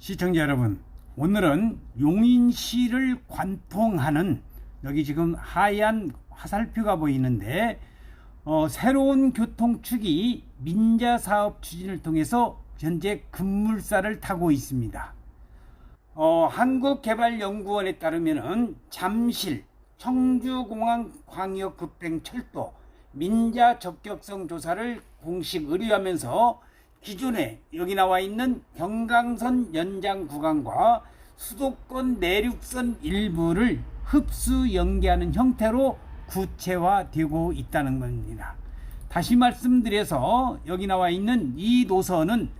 시청자 여러분, 오늘은 용인시를 관통하는 여기 지금 하얀 화살표가 보이는데 어, 새로운 교통축이 민자 사업 추진을 통해서 현재 급물살을 타고 있습니다. 어, 한국개발연구원에 따르면은 잠실, 청주공항 광역급행철도 민자 적격성 조사를 공식 의뢰하면서 기존에 여기 나와 있는 경강선 연장 구간과 수도권 내륙선 일부를 흡수 연계하는 형태로 구체화되고 있다는 겁니다. 다시 말씀드려서 여기 나와 있는 이 노선은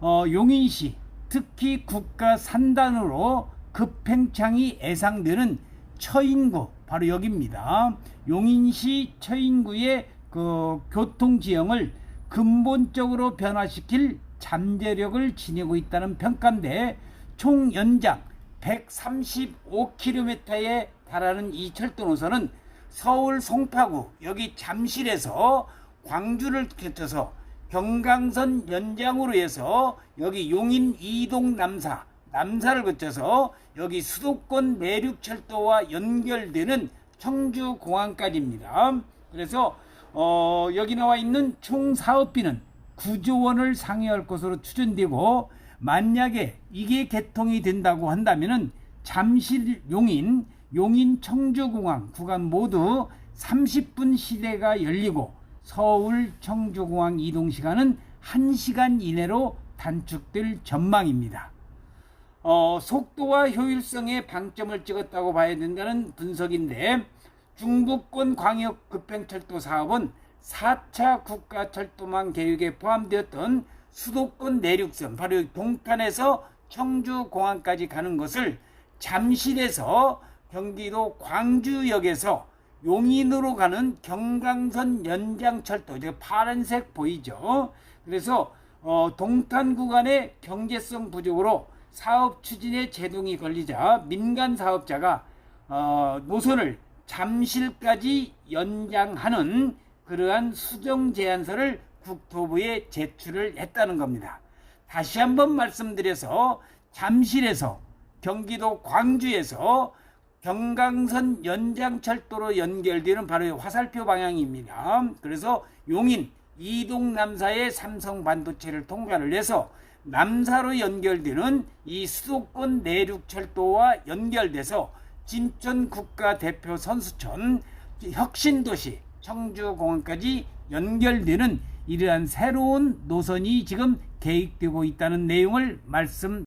어, 용인시 특히 국가 산단으로 급행창이 예상되는 처인구 바로 여기입니다. 용인시 처인구의 그 교통 지형을 근본적으로 변화시킬 잠재력을 지니고 있다는 평가인데 총 연장 135km에 달하는 이 철도 노선은 서울 송파구 여기 잠실에서 광주를 거쳐서 경강선 연장으로 해서 여기 용인 이동 남사 남사를 거쳐서 여기 수도권 내륙철도와 연결되는 청주공항까지입니다. 그래서 어, 여기 나와 있는 총 사업비는 9조 원을 상회할 것으로 추정되고 만약에 이게 개통이 된다고 한다면은 잠실 용인 용인 청주공항 구간 모두 30분 시대가 열리고 서울 청주공항 이동 시간은 1시간 이내로 단축될 전망입니다. 어, 속도와 효율성에 방점을 찍었다고 봐야 된다는 분석인데 중부권 광역 급행철도 사업은 4차 국가철도망 계획에 포함되었던 수도권 내륙선 바로 동탄에서 청주공항까지 가는 것을 잠실에서 경기도 광주역에서 용인으로 가는 경강선 연장철도 이제 파란색 보이죠. 그래서 어, 동탄 구간의 경제성 부족으로 사업 추진에 제동이 걸리자 민간 사업자가 어, 노선을 잠실까지 연장하는 그러한 수정 제안서를 국토부에 제출을 했다는 겁니다. 다시 한번 말씀드려서 잠실에서 경기도 광주에서 경강선 연장철도로 연결되는 바로 이 화살표 방향입니다. 그래서 용인 이동 남사의 삼성 반도체를 통과를 해서 남사로 연결되는 이 수도권 내륙철도와 연결돼서 진천 국가대표 선수촌 혁신도시 청주공항까지 연결되는 이러한 새로운 노선이 지금 계획되고 있다는 내용을 말씀